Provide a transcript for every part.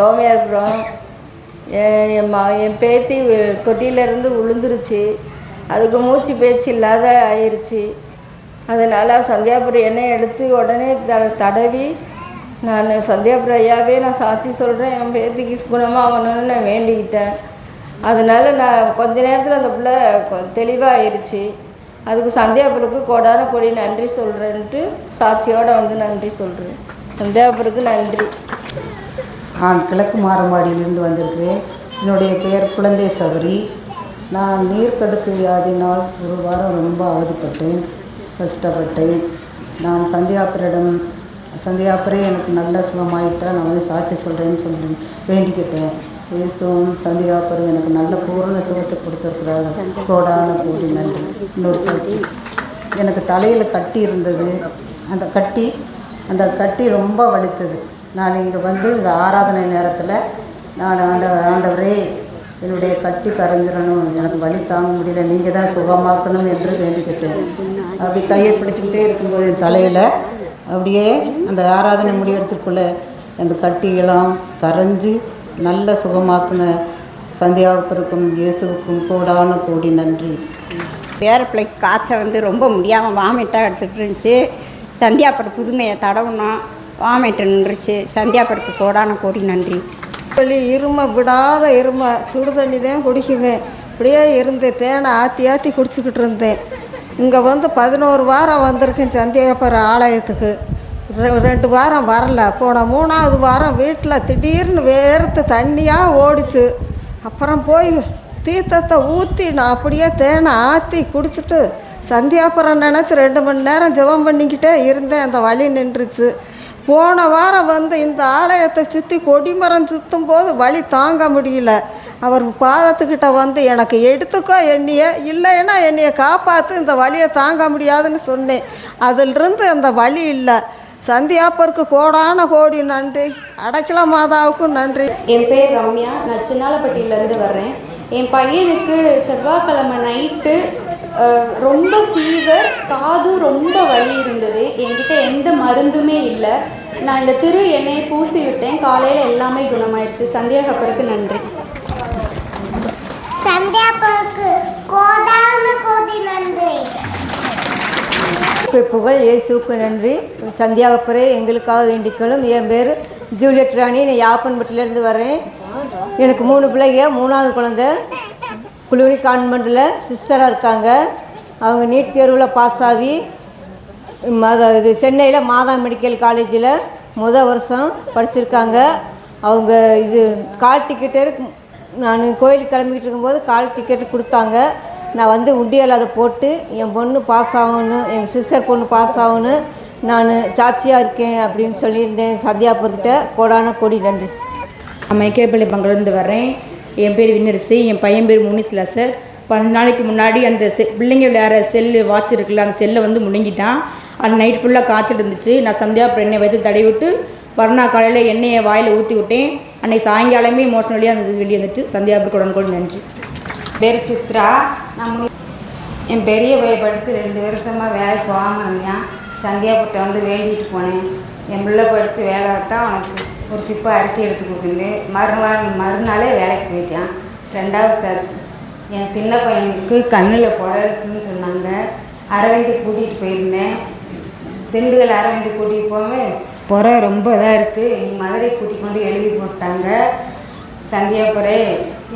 தோமையாக இருக்கிறோம் என் மா என் பேத்தி தொட்டியிலேருந்து விழுந்துருச்சு அதுக்கு மூச்சு பேச்சு இல்லாத ஆயிடுச்சு அதனால் சந்தியாபுரி எண்ணெய் எடுத்து உடனே த தடவி நான் சந்தியாபுரி ஐயாவே நான் சாட்சி சொல்கிறேன் என் பேத்திக்கு குணமாகணும்னு நான் வேண்டிக்கிட்டேன். அதனால் நான் கொஞ்ச நேரத்தில் அந்த பிள்ளை தெளிவாக ஆயிடுச்சு அதுக்கு சந்தியாபுருக்கு கோடான கொடி நன்றி சொல்கிறேன்ட்டு சாட்சியோடு வந்து நன்றி சொல்கிறேன் சந்தியாபுருக்கு நன்றி. நான் கிழக்கு மாரம்பாடியிலிருந்து வந்திருக்கிறேன். என்னுடைய பெயர் குழந்தை சவரி நான் நீர்க்கடுக்கு வியாதினால் ஒரு வாரம் ரொம்ப அவதிப்பட்டேன் கஷ்டப்பட்டேன். நான் சந்தியாப்பரிடம் சந்தியாப்பரே எனக்கு நல்ல சுகமாயிட்டா நான் வந்து சாட்சி சொல்கிறேன்னு சொல்லி வேண்டிக்கிட்டேன். இயேசுவும் சந்தியாப்பரும் எனக்கு நல்ல பூரண சுகத்தை கொடுத்துருக்குறாரு. கோடான கோடி நன்றி. இன்னொரு கட்சி எனக்கு தலையில் கட்டி இருந்தது. அந்த கட்டி அந்த கட்டி ரொம்ப வலித்தது. நான் இங்கே வந்து இந்த ஆராதனை நேரத்தில் நான் ஆண்ட ஆண்டவரே என்னுடைய கட்டி கரைஞ்சிடணும். எனக்கு வழி தாங்க முடியல. நீங்கள் தான் சுகமாக்கணும் என்று வேண்டிக்கிட்டேன். அப்படி கையை பிடிச்சிக்கிட்டே இருக்கும்போது என் தலையில் அப்படியே அந்த ஆராதனை முடியறதுக்குள்ளே அந்த கட்டியெல்லாம் கரைஞ்சி நல்ல சுகமாக்குன சந்தியாவுக்கும் இயேசுவுக்கும் கூடான கோடி நன்றி. பேர பிள்ளைக்கு காய்ச்சல் வந்து ரொம்ப முடியாமல் வாமிட்டாக எடுத்துகிட்டு இருந்துச்சு. சந்தியாப்பட புதுமையை தடவுனோம் வாமிட்டு நின்றுச்சு. சந்தியாப்படத்துக்கு கோடான கோடி நன்றி. சொல்லி இருமை விடாத இருமை சுடு தண்ணி தான் குடிக்குவேன். இப்படியே இருந்து தேனை ஆற்றி ஆற்றி குடிச்சிக்கிட்டு இருந்தேன். இங்கே வந்து பதினோரு வாரம் வந்திருக்கேன் சந்தியாபுர ஆலயத்துக்கு. ரெ- ரெண்டு வாரம் வரல. போன மூணாவது வாரம் வீட்டில் திடீர்னு வேர்த்து தண்ணியாக ஓடிச்சு. அப்புறம் போய் தீர்த்தத்தை ஊற்றி நான் அப்படியே தேனை ஆற்றி குடிச்சிட்டு சந்தியாபுரம் நினச்சி ரெண்டு மணி நேரம் ஜெபம் பண்ணிக்கிட்டே இருந்தேன். அந்த வழி நின்றுச்சு. போன வாரம் வந்து இந்த ஆலயத்தை சுற்றி கொடிமரம் சுற்றும் போது வழி தாங்க முடியல. அவர் பாதத்துக்கிட்ட வந்து எனக்கு எடுத்துக்கோ என்னைய இல்லைன்னா என்னைய காப்பாற்று இந்த வலியை தாங்க முடியாதுன்னு சொன்னேன். அதிலிருந்து அந்த வழி இல்லை. சந்தியாப்பருக்கு கோடான கோடி நன்றி. அடைக்கல மாதாவுக்கும் நன்றி. என் பேர் ரம்யா. நான் சின்னாலப்பட்டியிலேருந்து வர்றேன். என் பையனுக்கு செவ்வாய்க்கிழமை நைட்டு ரொம்ப ஃபீவர் காதும் ரொம்ப வலி இருந்தது. என்கிட்ட எந்த மருந்துமே இல்லை. நான் இந்த திரு எண்ணெயை பூசி விட்டேன் காலையில் எல்லாமே குணமாயிடுச்சு சந்தியாகப்பருக்கு நன்றி. சந்தியாவுக்கு கோடான கோடி நன்றி. புகழ் இயேசுவுக்கு நன்றி. சந்தியாவப்பரே எங்களுக்காக வேண்டிக்கொள்ளும். என் பேர் ஜூலியட் ராணி. நான் யாப்பன்பட்டிலேருந்து வர்றேன். எனக்கு மூணு பிள்ளைங்க மூணாவது குழந்தை. குளுனி கான்வெண்ட்டில் சிஸ்டராக இருக்காங்க. அவங்க நீட் தேர்வில் பாஸ் ஆகி மத இது சென்னையில் மாதா மெடிக்கல் காலேஜில் முத வருஷம் படிச்சிருக்காங்க. அவங்க இது கால் டிக்கெட்டு நான் கோயிலுக்கு கிளம்பிக்கிட்டு இருக்கும்போது கால் டிக்கெட்டு கொடுத்தாங்க. நான் வந்து உண்டியல் அதை போட்டு என் பொண்ணு பாஸ் ஆகணும் எங்கள் சிஸ்டர் பொண்ணு பாஸ் ஆகணும் நான் சாட்சியாக இருக்கேன் அப்படின்னு சொல்லியிருந்தேன் சந்தியாபுரத்திட்ட கோடான கோடி நன்றி நான் மைக்கேப்பள்ளி பங்கிலிருந்து வரேன் என் பேர் வின்னரசி என் பையன் பேர் முனிஸ்லா சார். பதினஞ்சு நாளைக்கு முன்னாடி அந்த செ பிள்ளைங்க விளையாடுற செல்லு வாட்ச் இருக்குல்ல அந்த செல்லை வந்து முழுங்கிட்டான் அந்த நைட் ஃபுல்லாக காய்ச்சல் இருந்துச்சு நான் சந்தியாபுரம் எண்ணெய் வைத்து தடவி விட்டு மறுநாள் காலையில் எண்ணெயை வாயில் ஊற்றி விட்டேன். அன்னைக்கு சாயங்காலமே மோஷனலியாக அந்த வெளியே வந்துட்டு. சந்தியா உடனே கூட நன்றி. பேர் சித்ரா. நான் முனி- என் பெரிய பையன் படித்து ரெண்டு வருஷமாக வேலைக்கு போகாமல் இருந்தேன். சந்தியாபுரத்தை வந்து வேண்டிகிட்டு போனேன். என் பிள்ளை படித்து வேலை தான் உனக்கு ஒரு சிப்பை அரிசி எடுத்து கொடுக்குன்னு மறுநாள் மறுநாளே வேலைக்கு போயிட்டான். ரெண்டாவது சார்ஜ் என் சின்ன பையனுக்கு கண்ணில் புற இருக்குன்னு சொன்னாங்க. அரவிந்து கூட்டிகிட்டு போயிருந்தேன். திண்டுக்கல் அரவிந்து கூட்டிகிட்டு போவே புற ரொம்ப இதாக இருக்குது நீ மதுரை கூட்டிகிட்டு கொண்டு எழுதி போட்டாங்க. சந்தியாபுரே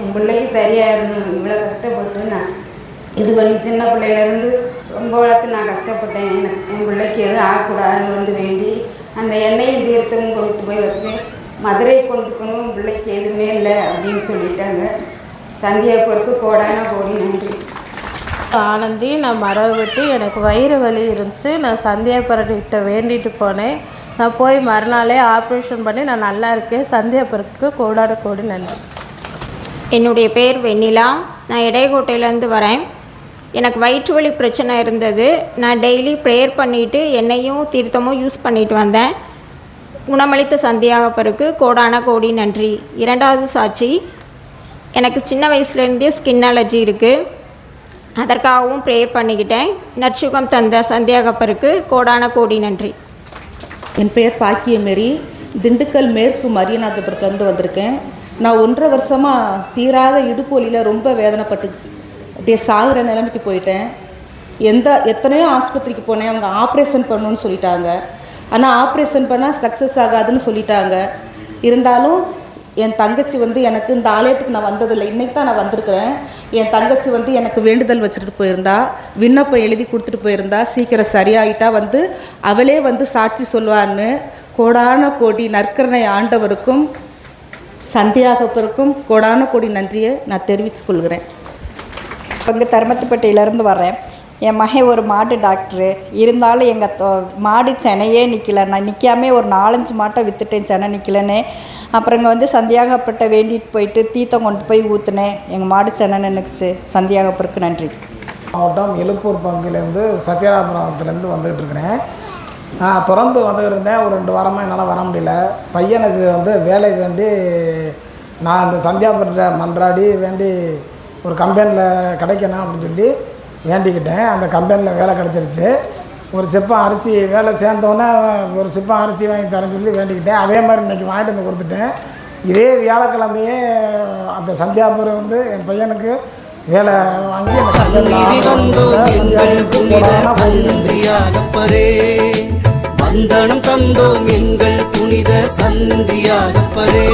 என் பிள்ளைக்கு சரியாயிடணும் இவ்வளோ கஷ்டப்பட்டு நான் இது பண்ணி சின்ன பிள்ளையிலேருந்து ரொம்ப வளர்த்து நான் கஷ்டப்பட்டேன். எனக்கு என் பிள்ளைக்கு எதுவும் ஆகக்கூடாதுன்னு வந்து வேண்டி அந்த எண்ணெயும் தீர்த்தமும் கொண்டு போய் வச்சு மதுரை கொண்டு போகணும் பிள்ளைக்கு எதுவுமே இல்லை அப்படின்னு சொல்லிட்டாங்க. சந்தியாபுருக்கு கோடான கோடி நன்றி. ஆனந்தி நான் மரம் வெட்டி எனக்கு வயிறு வலி இருந்துச்சு. நான் சந்தியாபுரக்கிட்ட வேண்டிட்டு போனேன். நான் போய் மறுநாளே ஆப்ரேஷன் பண்ணி நான் நல்லா இருக்கேன். சந்தியாபுரத்துக்கு கோடாட கோடி நன்றி. என்னுடைய பேர் வெண்ணிலா. நான் இடையகோட்டையிலேருந்து வரேன். எனக்கு வயிற்று வலி பிரச்சனை இருந்தது. நான் டெய்லி ப்ரேயர் பண்ணிவிட்டு எண்ணெயும் தீர்த்தமும் யூஸ் பண்ணிட்டு வந்தேன். குணமளித்த சந்தியாகப்பருக்கு கோடான கோடி நன்றி. இரண்டாவது சாட்சி எனக்கு சின்ன வயசுலேருந்தே ஸ்கின் அலர்ஜி இருக்குது அதற்காகவும் ப்ரேயர் பண்ணிக்கிட்டேன். நற்சுகம் தந்த சந்தியாகப்பருக்கு கோடான கோடி நன்றி. என் பெயர் பாக்கியமேரி. திண்டுக்கல் மேற்கு மரியநாதபுரத்துலேருந்து வந்திருக்கேன். நான் ஒன்றரை வருஷமாக தீராத இடுப்பு வலியில் ரொம்ப வேதனைப்பட்டு இப்படியே சாகுற நிலைமைக்கு போயிட்டேன். எந்த எத்தனையோ ஆஸ்பத்திரிக்கு போனேன். அவங்க ஆப்ரேஷன் பண்ணணும்னு சொல்லிட்டாங்க. ஆனால் ஆப்ரேஷன் பண்ணால் சக்ஸஸ் ஆகாதுன்னு சொல்லிட்டாங்க. இருந்தாலும் என் தங்கச்சி வந்து எனக்கு இந்த ஆலயத்துக்கு நான் வந்ததில்லை. இன்னைக்கு தான் நான் வந்திருக்கிறேன். என் தங்கச்சி வந்து எனக்கு வேண்டுதல் வச்சுட்டு போயிருந்தா விண்ணப்பம் எழுதி கொடுத்துட்டு போயிருந்தா சீக்கிரம் சரியாயிட்டா வந்து அவளே வந்து சாட்சி சொல்லுவான்னு கோடான கோடி நற்கரணை ஆண்டவருக்கும் சந்தியாகப்பருக்கும் கோடான கோடி நன்றியை நான் தெரிவித்துக்கொள்கிறேன் இப்போ இங்கே தருமத்துப்பட்டியிலேருந்து வரேன் என் மகன் ஒரு மாட்டு டாக்டரு இருந்தாலும் எங்கள் மாடு செனையே நிற்கல நான் நிற்காமே ஒரு நாலஞ்சு மாட்டை விற்றுட்டேன் சென்னை நிற்கலன்னு அப்புறம் இங்கே வந்து சந்தியாகப்பட்ட வேண்டிட்டு போயிட்டு தீர்த்தம் கொண்டு போய் ஊற்றுனேன் எங்கள் மாடு செனை நின்றுக்குச்சு சந்தியாகப்பருக்கு நன்றி. மாவட்டம் எழுப்பூர் பகுதியிலேருந்து சத்யநாபுரத்துலேருந்து வந்துகிட்டு இருக்கிறேன். நான் தொடர்ந்து வந்துகிட்டு இருந்தேன். ஒரு ரெண்டு வாரமாக என்னால் வர முடியல. பையனுக்கு வந்து வேலை வேண்டி நான் இந்த சந்தியாபுரத்தை மன்றாடி வேண்டி ஒரு கம்பெனியில் கிடைக்கணும் அப்படின்னு சொல்லி வேண்டிக்கிட்டேன் அந்த கம்பெனியில் வேலை கிடச்சிருச்சு. ஒரு சிப்பம் அரிசி வேலை சேர்ந்தோன்னே ஒரு சிப்பம் அரிசி வாங்கி தரேன்னு சொல்லி வேண்டிக்கிட்டேன். அதே மாதிரி இன்றைக்கி வாங்கிட்டு வந்து கொடுத்துட்டேன். இதே வியாழக்கிழமையே அந்த சந்தியாபுரம் வந்து என் பையனுக்கு வேலை வாங்கி வந்தனம் தந்தோம் எங்கள் புனித சந்தியாகப்பரே